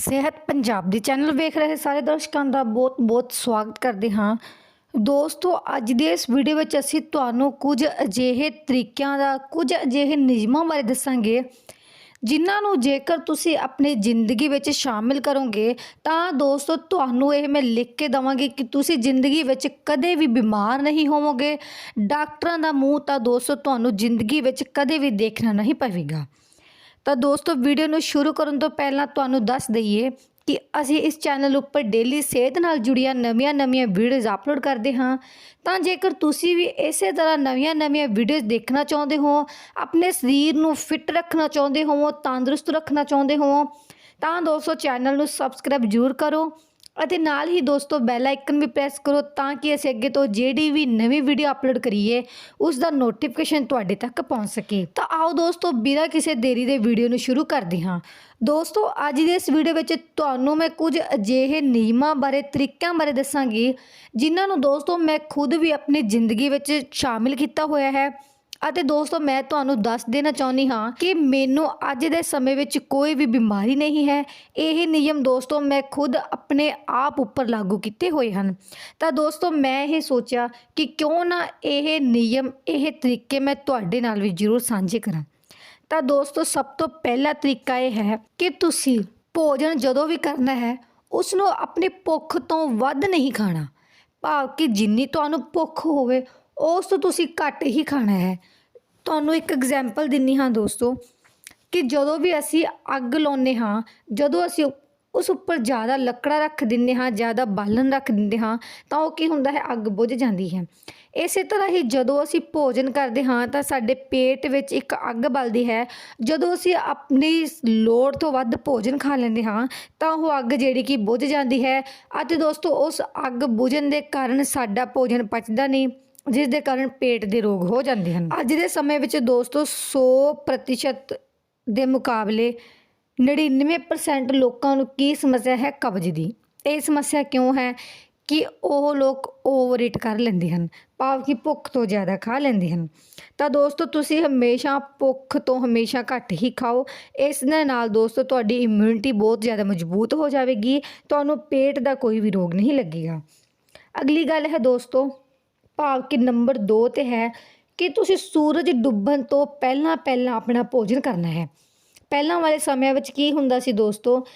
ਸਿਹਤ ਪੰਜਾਬ ਦੀ ਚੈਨਲ ਵੇਖ ਰਹੇ ਸਾਰੇ ਦਰਸ਼ਕਾਂ ਦਾ ਬਹੁਤ-ਬਹੁਤ ਸਵਾਗਤ ਕਰਦੇ ਹਾਂ। ਦੋਸਤੋ, ਅੱਜ ਦੀ ਇਸ ਵੀਡੀਓ ਵਿੱਚ ਅਸੀਂ ਤੁਹਾਨੂੰ ਕੁਝ ਅਜਿਹੇ ਤਰੀਕਿਆਂ ਦਾ, ਕੁਝ ਅਜਿਹੇ ਨਿਯਮਾਂ ਬਾਰੇ ਦੱਸਾਂਗੇ, ਜਿਨ੍ਹਾਂ ਨੂੰ ਜੇਕਰ ਤੁਸੀਂ ਆਪਣੀ ਜ਼ਿੰਦਗੀ ਵਿੱਚ ਸ਼ਾਮਿਲ ਕਰੋਗੇ, ਤਾਂ ਦੋਸਤੋ, ਤੁਹਾਨੂੰ ਇਹ ਮੈਂ ਲਿਖ ਕੇ ਦਵਾਂਗੀ ਕਿ ਤੁਸੀਂ ਜ਼ਿੰਦਗੀ ਵਿੱਚ ਕਦੇ ਵੀ ਬਿਮਾਰ ਨਹੀਂ ਹੋਵੋਗੇ। ਡਾਕਟਰਾਂ ਦਾ ਮੂੰਹ ਤਾਂ ਦੋਸਤੋ, ਤੁਹਾਨੂੰ ਜ਼ਿੰਦਗੀ ਵਿੱਚ ਕਦੇ ਵੀ ਦੇਖਣਾ ਨਹੀਂ ਪਵੇਗਾ। ਤਾਂ ਦੋਸਤੋ ਵੀਡੀਓ ਨੂੰ ਸ਼ੁਰੂ ਕਰਨ ਤੋਂ ਪਹਿਲਾਂ ਤੁਹਾਨੂੰ ਦੱਸ ਦਈਏ ਕਿ ਅਸੀਂ ਇਸ ਚੈਨਲ ਉੱਪਰ ਡੇਲੀ ਸਿਹਤ ਨਾਲ ਜੁੜੀਆਂ ਨਵੀਆਂ-ਨਵੀਆਂ ਵੀਡੀਓਜ਼ ਅਪਲੋਡ ਕਰਦੇ ਹਾਂ। ਤਾਂ ਜੇਕਰ ਤੁਸੀਂ ਵੀ ਇਸੇ ਤਰ੍ਹਾਂ ਨਵੀਆਂ-ਨਵੀਆਂ ਵੀਡੀਓਜ਼ ਦੇਖਣਾ ਚਾਹੁੰਦੇ ਹੋ, ਆਪਣੇ ਸਰੀਰ ਨੂੰ ਫਿੱਟ ਰੱਖਣਾ ਚਾਹੁੰਦੇ ਹੋ, ਤੰਦਰੁਸਤ ਰੱਖਣਾ ਚਾਹੁੰਦੇ ਹੋ, ਤਾਂ ਦੋਸਤੋ ਚੈਨਲ ਨੂੰ ਸਬਸਕ੍ਰਾਈਬ ਜ਼ਰੂਰ ਕਰੋ। ਅਤੇ ਨਾਲ ਹੀ ਦੋਸਤੋ ਬੈਲ ਆਈਕਨ ਵੀ ਪ੍ਰੈਸ ਕਰੋ ਤਾਂ ਕਿ ਅਸੀਂ ਅੱਗੇ ਤੋਂ ਜਿਹੜੀ ਵੀ ਨਵੀਂ ਵੀਡੀਓ ਅਪਲੋਡ ਕਰੀਏ, ਉਸ ਦਾ ਨੋਟੀਫਿਕੇਸ਼ਨ ਤੁਹਾਡੇ ਤੱਕ ਪਹੁੰਚ ਸਕੇ। ਤਾਂ ਆਓ ਦੋਸਤੋ ਬਿਨਾਂ ਕਿਸੇ ਦੇਰੀ ਦੇ ਵੀਡੀਓ ਨੂੰ ਸ਼ੁਰੂ ਕਰਦੇ ਹਾਂ। ਦੋਸਤੋ ਅੱਜ ਦੀ ਇਸ ਵੀਡੀਓ ਵਿੱਚ ਤੁਹਾਨੂੰ ਮੈਂ ਕੁਝ ਅਜਿਹੇ ਨਿਯਮਾਂ ਬਾਰੇ, ਤਰੀਕਿਆਂ ਬਾਰੇ ਦੱਸਾਂਗੀ, ਜਿਨ੍ਹਾਂ ਨੂੰ ਦੋਸਤੋ ਮੈਂ ਖੁਦ ਵੀ ਆਪਣੀ ਜ਼ਿੰਦਗੀ ਵਿੱਚ ਸ਼ਾਮਿਲ ਕੀਤਾ ਹੋਇਆ ਹੈ। ਅਤੇ ਦੋਸਤੋ, ਮੈਂ ਤੁਹਾਨੂੰ ਦੱਸ ਦੇਣਾ ਚਾਹੁੰਦੀ ਹਾਂ ਕਿ ਮੈਨੂੰ ਅੱਜ ਦੇ ਸਮੇਂ ਵਿੱਚ ਕੋਈ ਵੀ ਬਿਮਾਰੀ ਨਹੀਂ ਹੈ। ਇਹ ਨਿਯਮ ਦੋਸਤੋ, ਮੈਂ ਖੁਦ ਆਪਣੇ ਆਪ ਉੱਪਰ ਲਾਗੂ ਕੀਤੇ ਹੋਏ ਹਨ। ਤਾਂ ਦੋਸਤੋ, ਮੈਂ ਇਹ ਸੋਚਿਆ ਕਿ ਕਿਉਂ ਨਾ ਇਹ ਨਿਯਮ, ਇਹ ਤਰੀਕੇ ਮੈਂ ਤੁਹਾਡੇ ਨਾਲ ਵੀ ਜ਼ਰੂਰ ਸਾਂਝੇ ਕਰਾਂ। ਤਾਂ ਦੋਸਤੋ, ਸਭ ਤੋਂ ਪਹਿਲਾ ਤਰੀਕਾ ਇਹ ਹੈ ਕਿ ਤੁਸੀਂ ਭੋਜਨ ਜਦੋਂ ਵੀ ਕਰਨਾ ਹੈ ਉਸ ਨੂੰ ਆਪਣੀ ਭੁੱਖ ਤੋਂ ਵੱਧ ਨਹੀਂ ਖਾਣਾ। ਭਾਵ ਕਿ ਜਿੰਨੀ ਤੁਹਾਨੂੰ ਭੁੱਖ ਹੋਵੇ ਉਸ ਤੋਂ ਤੁਸੀਂ ਘੱਟ ਹੀ ਖਾਣਾ ਹੈ। ਤੁਹਾਨੂੰ ਇੱਕ ਐਗਜ਼ਾਮਪਲ ਦਿੰਨੀ ਹਾਂ ਦੋਸਤੋ ਕਿ ਜਦੋਂ ਵੀ ਅਸੀਂ ਅੱਗ ਲਾਉਂਦੇ ਹਾਂ, ਜਦੋਂ ਅਸੀਂ ਉਸ ਉੱਪਰ ਜ਼ਿਆਦਾ ਲੱਕੜਾ ਰੱਖ ਦਿੰਦੇ ਹਾਂ, ਜ਼ਿਆਦਾ ਬਾਲਣ ਰੱਖ ਦਿੰਦੇ ਹਾਂ, ਤਾਂ ਉਹ ਕੀ ਹੁੰਦਾ ਹੈ? ਅੱਗ ਬੁਝ ਜਾਂਦੀ ਹੈ। ਇਸੇ ਤਰ੍ਹਾਂ ਹੀ ਜਦੋਂ ਅਸੀਂ ਭੋਜਨ ਕਰਦੇ ਹਾਂ, ਤਾਂ ਸਾਡੇ ਪੇਟ ਵਿੱਚ ਇੱਕ ਅੱਗ ਬਲਦੀ ਹੈ। ਜਦੋਂ ਅਸੀਂ ਆਪਣੀ ਲੋੜ ਤੋਂ ਵੱਧ ਭੋਜਨ ਖਾ ਲੈਂਦੇ ਹਾਂ, ਤਾਂ ਉਹ ਅੱਗ ਜਿਹੜੀ ਕਿ ਬੁਝ ਜਾਂਦੀ ਹੈ। ਅਤੇ ਦੋਸਤੋ ਉਸ ਅੱਗ ਬੁਝਣ ਦੇ ਕਾਰਨ ਸਾਡਾ ਭੋਜਨ ਪਚਦਾ ਨਹੀਂ। ਜਿਸ ਦੇ ਕਾਰਨ ਪੇਟ ਦੇ ਰੋਗ ਹੋ ਜਾਂਦੇ ਹਨ। ਅੱਜ ਦੇ ਸਮੇਂ ਵਿੱਚ ਦੋਸਤੋ 100% ਦੇ ਮੁਕਾਬਲੇ 99% ਲੋਕਾਂ ਨੂੰ ਕੀ ਸਮੱਸਿਆ ਹੈ ਕਬਜ਼ ਦੀ? ਇਹ ਸਮੱਸਿਆ ਕਿਉਂ ਹੈ ਕਿ ਉਹ ਲੋਕ ਓਵਰ ਈਟ ਕਰ ਲੈਂਦੇ ਹਨ, ਭਾਵ ਕਿ ਭੁੱਖ ਤੋਂ ਜ਼ਿਆਦਾ ਖਾ ਲੈਂਦੇ ਹਨ। ਤਾਂ ਦੋਸਤੋ, ਤੁਸੀਂ ਹਮੇਸ਼ਾ ਭੁੱਖ ਤੋਂ ਹਮੇਸ਼ਾ ਘੱਟ ਹੀ ਖਾਓ। ਇਸ ਦੇ ਨਾਲ ਦੋਸਤੋ, ਤੁਹਾਡੀ ਇਮਿਊਨਿਟੀ ਬਹੁਤ ਜ਼ਿਆਦਾ ਮਜ਼ਬੂਤ ਹੋ ਜਾਵੇਗੀ, ਤੁਹਾਨੂੰ ਪੇਟ ਦਾ ਕੋਈ ਵੀ ਰੋਗ ਨਹੀਂ ਲੱਗੇਗਾ। ਅਗਲੀ ਗੱਲ ਹੈ ਦੋਸਤੋ ਭਾਵ ਕਿ ਨੰਬਰ 2 ਤੇ ਹੈ ਕਿ ਤੁਸੀਂ ਸੂਰਜ ਡੁੱਬਣ ਤੋਂ ਪਹਿਲਾਂ ਪਹਿਲਾਂ ਆਪਣਾ ਭੋਜਨ ਕਰਨਾ ਹੈ। ਪਹਿਲਾਂ ਵਾਲੇ ਸਮਿਆਂ ਵਿੱਚ ਕੀ ਹੁੰਦਾ ਸੀ ਦੋਸਤੋ?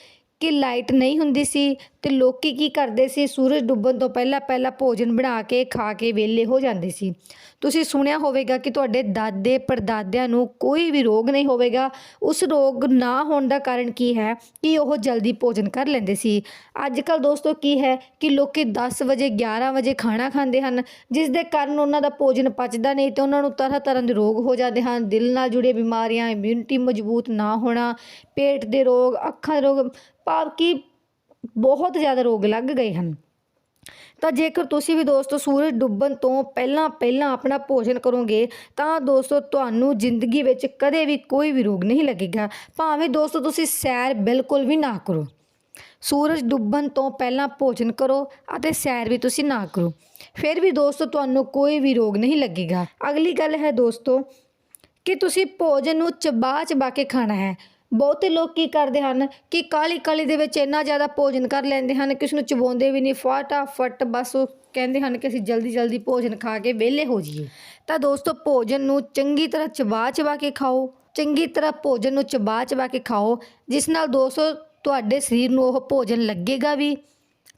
ਕਿ ਲਾਈਟ ਨਹੀਂ ਹੁੰਦੀ ਸੀ ਤੇ ਲੋਕੀ ਕੀ ਕਰਦੇ ਸੀ? ਸੂਰਜ ਡੁੱਬਣ ਤੋਂ ਪਹਿਲਾਂ ਪਹਿਲਾਂ ਭੋਜਨ ਬਣਾ ਕੇ, ਖਾ ਕੇ ਵਿਹਲੇ ਹੋ ਜਾਂਦੇ ਸੀ। ਤੁਸੀਂ ਸੁਣਿਆ ਹੋਵੇਗਾ ਕਿ ਤੁਹਾਡੇ ਦਾਦੇ ਪੜਦਾਦਿਆਂ ਨੂੰ ਕੋਈ ਵੀ ਰੋਗ ਨਹੀਂ ਹੋਵੇਗਾ। ਉਸ ਰੋਗ ਨਾ ਹੋਣ ਦਾ ਕਾਰਨ ਕੀ ਹੈ? ਕਿ ਉਹ ਜਲਦੀ ਭੋਜਨ ਕਰ ਲੈਂਦੇ ਸੀ? ਅੱਜ ਕੱਲ ਦੋਸਤੋ ਕੀ ਹੈ ਕਿ ਲੋਕੀ 10 ਵਜੇ 11 ਵਜੇ ਖਾਣਾ ਖਾਂਦੇ ਹਨ, ਜਿਸ ਦੇ ਕਾਰਨ ਉਹਨਾਂ ਦਾ ਭੋਜਨ ਪਚਦਾ ਨਹੀਂ ਤੇ ਉਹਨਾਂ ਨੂੰ ਤਰ੍ਹਾਂ ਤਰ੍ਹਾਂ ਦੇ ਰੋਗ ਹੋ ਜਾਂਦੇ ਹਨ। ਦਿਲ ਨਾਲ ਜੁੜੀਆਂ ਬਿਮਾਰੀਆਂ ਇਮਿਊਨਿਟੀ ਮਜ਼ਬੂਤ ਨਾ ਹੋਣਾ, ਪੇਟ ਦੇ ਰੋਗ, ਅੱਖਾਂ ਦੇ ਰੋਗ ਭਾਵ ਕਿ ਬਹੁਤ ਜ਼ਿਆਦਾ ਰੋਗ ਲੱਗ ਗਏ ਹਨ। ਤਾਂ ਜੇਕਰ ਤੁਸੀਂ ਵੀ ਦੋਸਤੋ ਸੂਰਜ ਡੁੱਬਣ ਤੋਂ ਪਹਿਲਾਂ ਪਹਿਲਾਂ ਆਪਣਾ ਭੋਜਨ ਕਰੋਗੇ, ਤਾਂ ਦੋਸਤੋ ਤੁਹਾਨੂੰ ਜ਼ਿੰਦਗੀ ਵਿੱਚ ਕਦੇ ਵੀ ਕੋਈ ਵੀ ਰੋਗ ਨਹੀਂ ਲੱਗੇਗਾ। ਭਾਵੇਂ ਦੋਸਤੋ ਤੁਸੀਂ ਸੈਰ ਬਿਲਕੁਲ ਵੀ ਨਾ ਕਰੋ। ਸੂਰਜ ਡੁੱਬਣ ਤੋਂ ਪਹਿਲਾਂ ਭੋਜਨ ਕਰੋ ਅਤੇ ਸੈਰ ਵੀ ਤੁਸੀਂ ਨਾ ਕਰੋ। ਫਿਰ ਵੀ ਦੋਸਤੋ ਤੁਹਾਨੂੰ ਕੋਈ ਵੀ ਰੋਗ ਨਹੀਂ ਲੱਗੇਗਾ। ਅਗਲੀ ਗੱਲ ਹੈ ਦੋਸਤੋ ਕਿ ਤੁਸੀਂ ਭੋਜਨ ਨੂੰ ਚਬਾ ਚਬਾ ਕੇ ਖਾਣਾ ਹੈ। ਬਹੁਤੇ ਲੋਕ ਕੀ ਕਰਦੇ ਹਨ ਕਿ ਕਾਲੀ ਕਾਲੀ ਦੇ ਵਿੱਚ ਇੰਨਾ ਜ਼ਿਆਦਾ ਭੋਜਨ ਕਰ ਲੈਂਦੇ ਹਨ ਕਿ ਉਸ ਨੂੰ ਚਬਾਉਂਦੇ ਵੀ ਨਹੀਂ, ਫਟਾਫਟ ਬਸ ਉਹ ਕਹਿੰਦੇ ਹਨ ਕਿ ਅਸੀਂ ਜਲਦੀ ਜਲਦੀ ਭੋਜਨ ਖਾ ਕੇ ਵਿਹਲੇ ਹੋ ਜਾਈਏ। ਤਾਂ ਦੋਸਤੋ, ਭੋਜਨ ਨੂੰ ਚੰਗੀ ਤਰ੍ਹਾਂ ਚਬਾ ਚਬਾ ਕੇ ਖਾਓ, ਚੰਗੀ ਤਰ੍ਹਾਂ ਭੋਜਨ ਨੂੰ ਚਬਾ ਚਬਾ ਕੇ ਖਾਓ, ਜਿਸ ਨਾਲ ਦੋਸਤੋ ਤੁਹਾਡੇ ਸਰੀਰ ਨੂੰ ਉਹ ਭੋਜਨ ਲੱਗੇਗਾ ਵੀ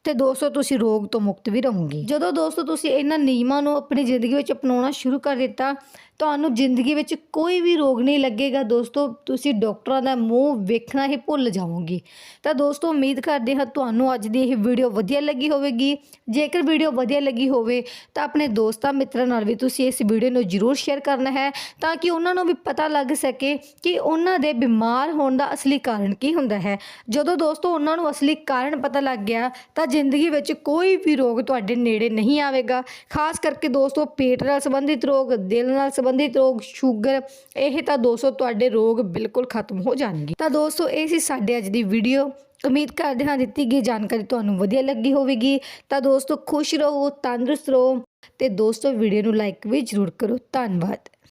ਤੇ ਦੋਸਤੋ ਤੁਸੀਂ ਰੋਗ ਤੋਂ ਮੁਕਤ ਵੀ ਰਹੋਗੇ। ਜਦੋਂ ਦੋਸਤੋ ਤੁਸੀਂ ਇਹਨਾਂ ਨਿਯਮਾਂ ਨੂੰ ਆਪਣੀ ਜ਼ਿੰਦਗੀ ਵਿੱਚ ਅਪਣਾਉਣਾ ਸ਼ੁਰੂ ਕਰ ਦਿੱਤਾ ਤੁਹਾਨੂੰ ਜ਼ਿੰਦਗੀ ਵਿੱਚ ਕੋਈ ਵੀ ਰੋਗ ਨਹੀਂ ਲੱਗੇਗਾ ਦੋਸਤੋ, ਤੁਸੀਂ ਡਾਕਟਰਾਂ ਦਾ ਮੂੰਹ ਵੇਖਣਾ ਹੀ ਭੁੱਲ ਜਾਵੋਗੇ। ਤਾਂ ਦੋਸਤੋ, ਉਮੀਦ ਕਰਦੇ ਹਾਂ ਤੁਹਾਨੂੰ ਅੱਜ ਦੀ ਇਹ ਵੀਡੀਓ ਵਧੀਆ ਲੱਗੀ ਹੋਵੇਗੀ। ਜੇਕਰ ਵੀਡੀਓ ਵਧੀਆ ਲੱਗੀ ਹੋਵੇ, ਤਾਂ ਆਪਣੇ ਦੋਸਤਾਂ ਮਿੱਤਰਾਂ ਨਾਲ ਵੀ ਤੁਸੀਂ ਇਸ ਵੀਡੀਓ ਨੂੰ ਜ਼ਰੂਰ ਸ਼ੇਅਰ ਕਰਨਾ ਹੈ, ਤਾਂ ਕਿ ਉਹਨਾਂ ਨੂੰ ਵੀ ਪਤਾ ਲੱਗ ਸਕੇ ਕਿ ਉਹਨਾਂ ਦੇ ਬਿਮਾਰ ਹੋਣ ਦਾ ਅਸਲੀ ਕਾਰਨ ਕੀ ਹੁੰਦਾ ਹੈ। ਜਦੋਂ ਦੋਸਤੋ, ਉਹਨਾਂ ਨੂੰ ਅਸਲੀ ਕਾਰਨ ਪਤਾ ਲੱਗ ਗਿਆ, ਤਾਂ ਜ਼ਿੰਦਗੀ ਵਿੱਚ ਕੋਈ ਵੀ ਰੋਗ ਤੁਹਾਡੇ ਨੇੜੇ ਨਹੀਂ ਆਵੇਗਾ। ਖਾਸ ਕਰਕੇ ਦੋਸਤੋ, ਪੇਟ ਨਾਲ ਸੰਬੰਧਿਤ ਰੋਗ, ਦਿਲ ਨਾਲ ਸੰਬੰਧਿਤ ਰੋਗ ਸ਼ੂਗਰ, ਇਹ ਤਾਂ ਦੋਸਤੋ ਤੁਹਾਡੇ ਰੋਗ ਬਿਲਕੁਲ ਖਤਮ ਹੋ ਜਾਣਗੇ। ਤਾਂ ਦੋਸਤੋ, ਇਹ ਸੀ ਸਾਡੇ ਅੱਜ ਦੀ ਵੀਡੀਓ ਉਮੀਦ ਕਰਦੇ ਹਾਂ ਦਿੱਤੀ ਗਈ ਜਾਣਕਾਰੀ ਤੁਹਾਨੂੰ ਵਧੀਆ ਲੱਗੀ ਹੋਵੇਗੀ। ਤਾਂ ਦੋਸਤੋ, ਖੁਸ਼ ਰਹੋ, ਤੰਦਰੁਸਤ ਰਹੋ ਤੇ ਦੋਸਤੋ ਵੀਡੀਓ ਨੂੰ ਲਾਈਕ ਵੀ ਜ਼ਰੂਰ ਕਰੋ। ਧੰਨਵਾਦ।